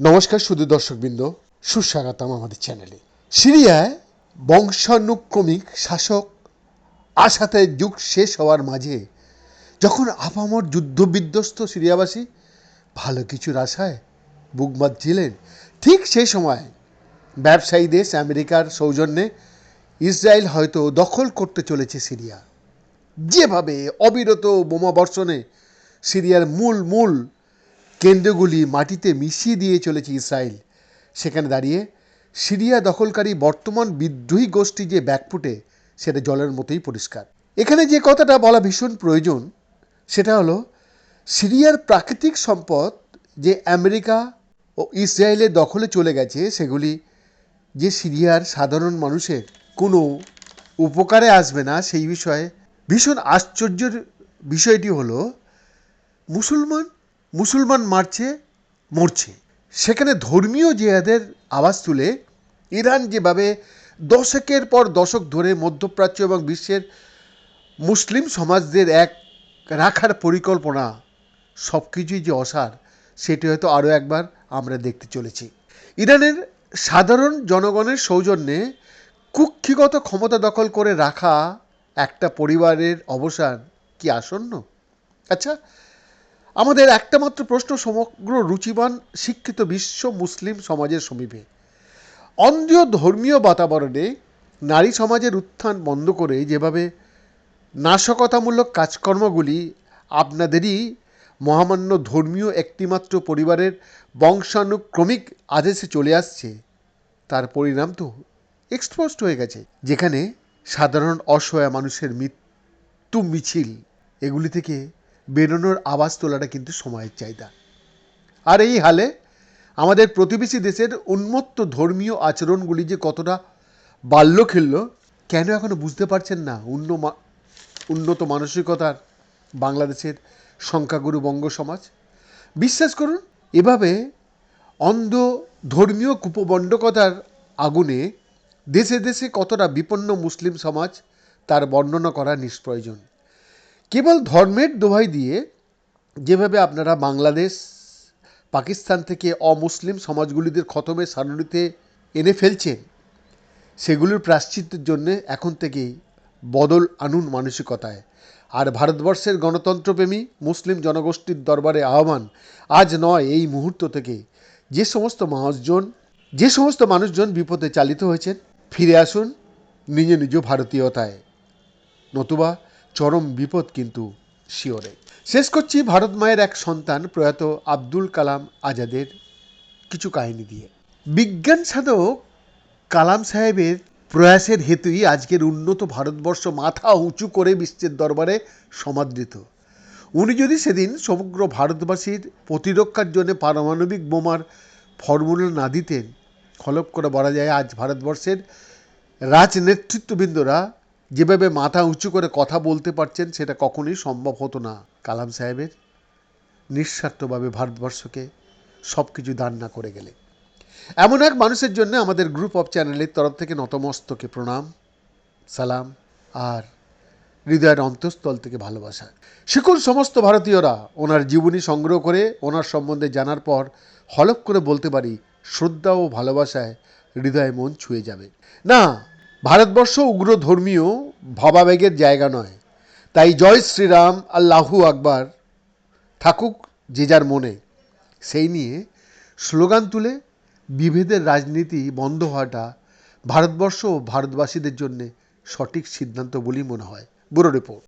নমস্কার শুধু দর্শকবৃন্দ, সুস্বাগতম আমাদের চ্যানেলে। সিরিয়ায় বংশানুক্রমিক শাসক আশাতে যুগ শেষ হওয়ার মাঝে যখন আপামর যুদ্ধবিধ্বস্ত সিরিয়াবাসী ভালো কিছুর আশায় বুক বাঁধছিলেন, ঠিক সেই সময় ব্যবসায়ী দেশ আমেরিকার সৌজন্যে ইসরায়েল হয়তো দখল করতে চলেছে সিরিয়া। যেভাবে অবিরত বোমা বর্ষণে সিরিয়ার মূল মূল কেন্দ্রগুলি মাটিতে মিশিয়ে দিয়ে চলেছে ইসরায়েল। সেখানে দাঁড়িয়ে সিরিয়া দখলকারী বর্তমান বিদ্রোহী গোষ্ঠী যে ব্যাকফুটে, সেটা জলের মতোই পরিষ্কার। এখানে যে কথাটা বলা ভীষণ প্রয়োজন, সেটা হলো, সিরিয়ার প্রাকৃতিক সম্পদ যে আমেরিকা ও ইসরায়েলের দখলে চলে গেছে, সেগুলি যে সিরিয়ার সাধারণ মানুষের কোনো উপকারে আসবে না, সেই বিষয়ে ভীষণ আশ্চর্যের বিষয়টি হলো, মুসলমান মুসলমান মারছে, মরছে। সেখানে ধর্মীয় জেহাদের আওয়াজ তুলে ইরান যেভাবে দশকের পর দশক ধরে মধ্যপ্রাচ্য এবং বিশ্বের মুসলিম সমাজদের এক রাখার পরিকল্পনা সব কিছুই যে অসার, সেটি হয়তো আরও একবার আমরা দেখতে চলেছি। ইরানের সাধারণ জনগণের সৌজন্যে কুক্ষিগত ক্ষমতা দখল করে রাখা একটা পরিবারের অবসান কি আসন্ন? আচ্ছা আমাদের একটা মাত্র প্রশ্ন, সমগ্র রুচিবান, শিক্ষিত বিশ্ব মুসলিম সমাজের সমীপে। অন্ধ্রীয় ধর্মীয় বাতাবরণে নারী সমাজের উত্থান বন্ধ করে যেভাবে নাশকতামূলক কাজকর্মগুলি আপনাদেরই মহামান্য ধর্মীয় একটিমাত্র পরিবারের বংশানুক্রমিক আদেশে চলে আসছে, তার পরিণাম তো এক্সপোস্ট হয়ে গেছে, যেখানে সাধারণ অসহায় মানুষের মৃত্যু মিছিল, এগুলি থেকে বেরোনোর আওয়াজ তোলাটা কিন্তু সময়ের চাহিদা। আর এই হালে আমাদের প্রতিবেশী দেশের উন্মত্ত ধর্মীয় আচরণগুলি যে কতটা বাল্য খেলল, কেন এখনও বুঝতে পারছেন না উন্ন উন্নত মানসিকতার বাংলাদেশের সংখ্যাগুরু বঙ্গ সমাজ? বিশ্বাস করুন, এভাবে অন্ধ ধর্মীয় কুপবণ্ডকতার আগুনে দেশে দেশে কতটা বিপন্ন মুসলিম সমাজ তার বর্ণনা করা নিষ্প্রয়োজন। কেবল ধর্মের দোহাই দিয়ে যেভাবে আপনারা বাংলাদেশ, পাকিস্তান থেকে অমুসলিম সমাজগুলিদের খতমে সারণিতে এনে ফেলছেন, সেগুলির প্রাশ্চিত্যের জন্য এখন থেকেই বদল আনুন মানসিকতায়। আর ভারতবর্ষের গণতন্ত্রপ্রেমী মুসলিম জনগোষ্ঠীর দরবারে আহ্বান, আজ নয়, এই মুহূর্ত থেকে যে সমস্ত মানুষজন, যে সমস্ত মানুষজন বিপদে চালিত হয়েছেন, ফিরে আসুন নিজ নিজ ভারতীয়তায়। নতুবা চরম বিপদ কিন্তু শিওরে। শেষ করছি ভারত মায়ের এক সন্তান প্রয়াত আব্দুল কালাম আজাদের কিছু কাহিনী দিয়ে। বিজ্ঞান সাধক কালাম সাহেবের প্রয়াসের হেতুই আজকের উন্নত ভারতবর্ষ মাথা উঁচু করে বিশ্বের দরবারে সমাদৃত। উনি যদি সেদিন সমগ্র ভারতবাসীর প্রতিরক্ষার জন্য পারমাণবিক বোমার ফর্মুলা না দিতেন, খলপ করে বলা যায় আজ ভারতবর্ষের রাজনেতৃত্ববৃন্দরা যেভাবে মাথা উঁচু করে কথা বলতে পারছেন, সেটা কখনোই সম্ভব হতো না কালাম সাহেবের। নিঃস্বার্থভাবে ভারতবর্ষকে সব কিছু দান না করে গেলে। এমন এক মানুষের জন্য আমাদের গ্রুপ অফ চ্যানেলের তরফ থেকে নতমস্তকে প্রণাম, সালাম, আর হৃদয়ের অন্তঃস্থল থেকে ভালোবাসা। শিখুন সমস্ত ভারতীয়রা ওনার জীবনী সংগ্রহ করে, ওনার সম্বন্ধে জানার পর হলপ করে বলতে পারি, শ্রদ্ধা ও ভালোবাসায় হৃদয় মন ছুঁয়ে যাবে। না ভারতবর্ষ উগ্র ধর্মীয় ভাবাবেগের জায়গা নয়। তাই জয় শ্রীরাম, আল্লাহু আকবার থাকুক যে যার মনে। সেই নিয়ে স্লোগান তুলে বিভেদের রাজনীতি বন্ধ হওয়াটা ভারতবর্ষ ও ভারতবাসীদের জন্যে সঠিক সিদ্ধান্ত বলেই মনে হয়। Bureau report.